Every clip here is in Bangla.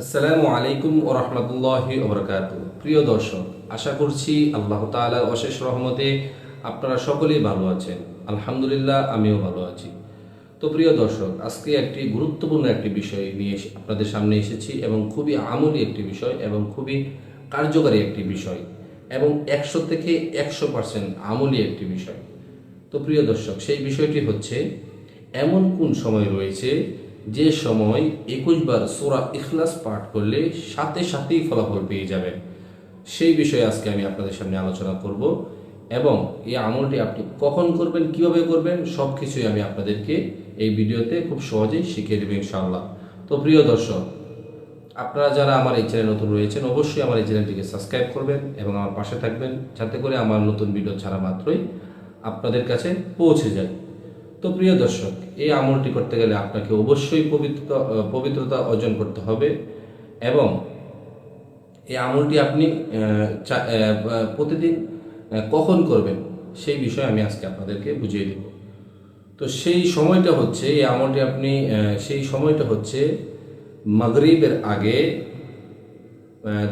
আসসালামু আলাইকুম ও রহমতুল্লাহি ওবরকাত প্রিয় দর্শক, আশা করছি আল্লাহ তাআলার অশেষ রহমতে আপনারা সকলেই ভালো আছেন। আলহামদুলিল্লাহ, আমিও ভালো আছি। তো প্রিয় দর্শক, আজকে একটি গুরুত্বপূর্ণ একটি বিষয় নিয়ে আপনাদের সামনে এসেছি এবং খুবই আমলি একটি বিষয় এবং খুবই কার্যকারী একটি বিষয় এবং একশো থেকে একশো পার্সেন্ট আমলি একটি বিষয়। তো প্রিয় দর্শক, সেই বিষয়টি হচ্ছে, এমন কোন সময় রয়েছে যে সময় একুশ বার সোরা ইখলাস পাঠ করলে সাথে সাথেই ফলাফল পেয়ে যাবেন। সেই বিষয়ে আজকে আমি আপনাদের সামনে আলোচনা করব এবং এই আমলটি আপনি কখন করবেন, কীভাবে করবেন সব কিছুই আমি আপনাদেরকে এই ভিডিওতে খুব সহজেই শিখিয়ে দেবো ইনশাআল্লাহ। তো প্রিয় দর্শক, আপনারা যারা আমার এই চ্যানেল নতুন রয়েছেন, অবশ্যই আমার এই চ্যানেলটিকে সাবস্ক্রাইব করবেন এবং আমার পাশে থাকবেন, যাতে করে আমার নতুন ভিডিও ছাড়া মাত্রই আপনাদের কাছে পৌঁছে যায়। তো প্রিয় দর্শক, এই আমলটি করতে গেলে আপনাকে অবশ্যই পবিত্রতা পবিত্রতা অর্জন করতে হবে এবং এই আমলটি আপনি প্রতিদিন কখন করবেন সেই বিষয়ে আমি আজকে আপনাদেরকে বুঝিয়ে দেব। তো সেই সময়টা হচ্ছে, এই আমলটি আপনি সেই সময়টা হচ্ছে মাগরিবের আগে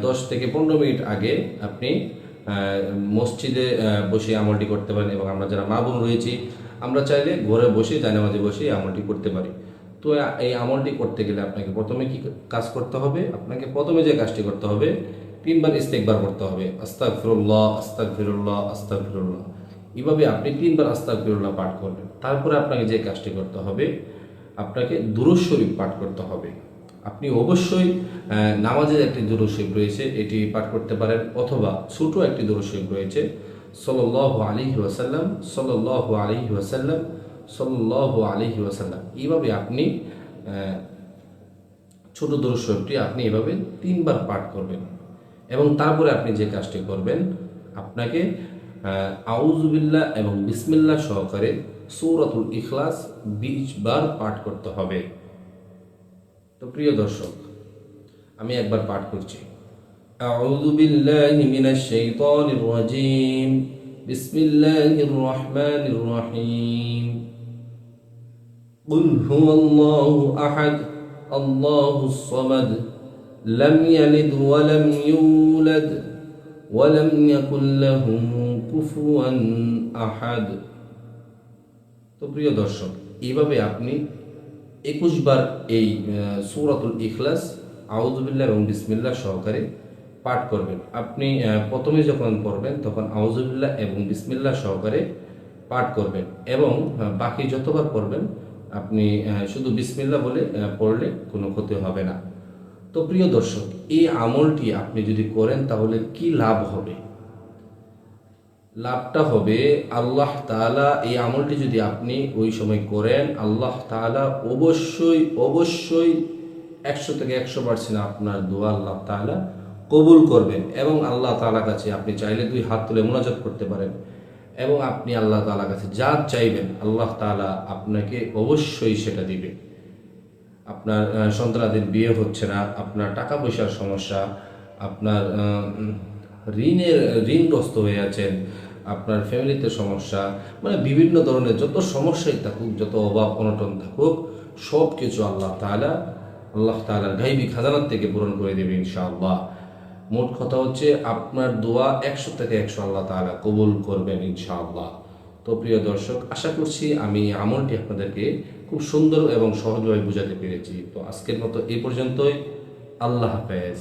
দশ থেকে পনেরো মিনিট আগে আপনি মসজিদে বসে আমলটি করতে পারেন এবং আমরা যারা মা বোন রয়েছি, আমরা চাইলে ঘরে বসে জানামাজে বসে আমলটি করতে পারি। তো এই আমলটি করতে গেলে আপনাকে প্রথমে কি কাজ করতে হবে? আপনাকে প্রথমে যে কাজটি করতে হবে, তিনবার ইস্তেকবার করতে হবে। আস্তাক ফিরুল্লাহ আস্তাক ফিরুল্লাহ আস্তাক ফিরুল্লাহ এইভাবে আপনি তিনবার আস্তাক ফিরুল্লাহ পাঠ করবেন। তারপরে আপনাকে যে কাজটি করতে হবে, আপনাকে দুরুজ শরীফ পাঠ করতে হবে। আপনি অবশ্যই নামাজের একটি দুরুজ রয়েছে, এটি পাঠ করতে পারেন, অথবা ছোট একটি দুরুজ শরীফ রয়েছে সল্লাহ আলী ওয়াসাল্লাম সল্লাহ আলী ওয়াসাল্লাম সল্লাহ আলী ওয়াসাল্লাম। এইভাবে আপনি ছোট দুরুজ আপনি এভাবে তিনবার পাঠ করবেন। এবং তারপরে আপনি যে কাজটি করবেন, আপনাকে আউজুবিল্লাহ এবং বিসমিল্লাহ সহকারে সৌরাতুল ইখলাস বিশ বার পাঠ করতে হবে। তো প্রিয় দর্শক আমি একবার পাঠ করছি أعوذ بالله من الشيطان الرجيم بسم الله الرحمن الرحيم قل هو الله أحد الله الصمد لم يلد ولم يولد ولم يكن له كفوا أحد তো প্রিয় দর্শক এইভাবে আপনি একুশ বার এই সৌরাতুল ইখলাস আউজুবিল্লাহ এবং বিসমিল্লাহ সহকারে পাঠ করবেন। আপনি প্রথমে যখন পড়বেন, তখন আউজুবিল্লাহ এবং বিসমিল্লাহ সহকারে পাঠ করবেন এবং বাকি যতবার পড়বেন, আপনি শুধু বিসমিল্লাহ বলে পড়লে কোনো ক্ষতি হবে না। তো প্রিয় দর্শক, এই আমলটি আপনি যদি করেন, তাহলে কি লাভ হবে? লাভটা হবে আল্লাহ তাআলা, এই আমলটি যদি আপনি ওই সময় করেন, আল্লাহ তাআলা অবশ্যই অবশ্যই একশো থেকে একশো পার্সেন্ট আপনার দোয়া আল্লাহ তাআলা কবুল করবেন এবং আল্লাহ তাআলার কাছে আপনি চাইলে দুই হাত তুলে মোনাজাত করতে পারেন এবং আপনি আল্লাহ তাআলার কাছে যা চাইবেন, আল্লাহ তাআলা আপনাকে অবশ্যই সেটা দিবে। আপনার সন্তানাদের বিয়ে হচ্ছে না, আপনার টাকা পয়সার সমস্যা, আপনার ঋণের ঋণগ্রস্ত হয়ে আছেন, আপনার ফ্যামিলিতে সমস্যা মানে বিভিন্ন ধরনের যত সমস্যাই থাকুক, যত অভাব, অনটন থাকুক সব কিছু আল্লাহ তাআলা, আল্লাহ তাআলার গাইবী খাজানার থেকে পূরণ করে দেবে ইনশাআল্লাহ। মোট কথা হচ্ছে, আপনার দোয়া একশো থেকে একশো আল্লাহ তাআলা কবুল করবেন ইনশাআল্লাহ। তো প্রিয় দর্শক, আশা করছি আমি আমলটি আপনাদেরকে খুব সুন্দর এবং সহজভাবে বোঝাতে পেরেছি। তো আজকের মতো এই পর্যন্তই। আল্লাহ হাফেজ।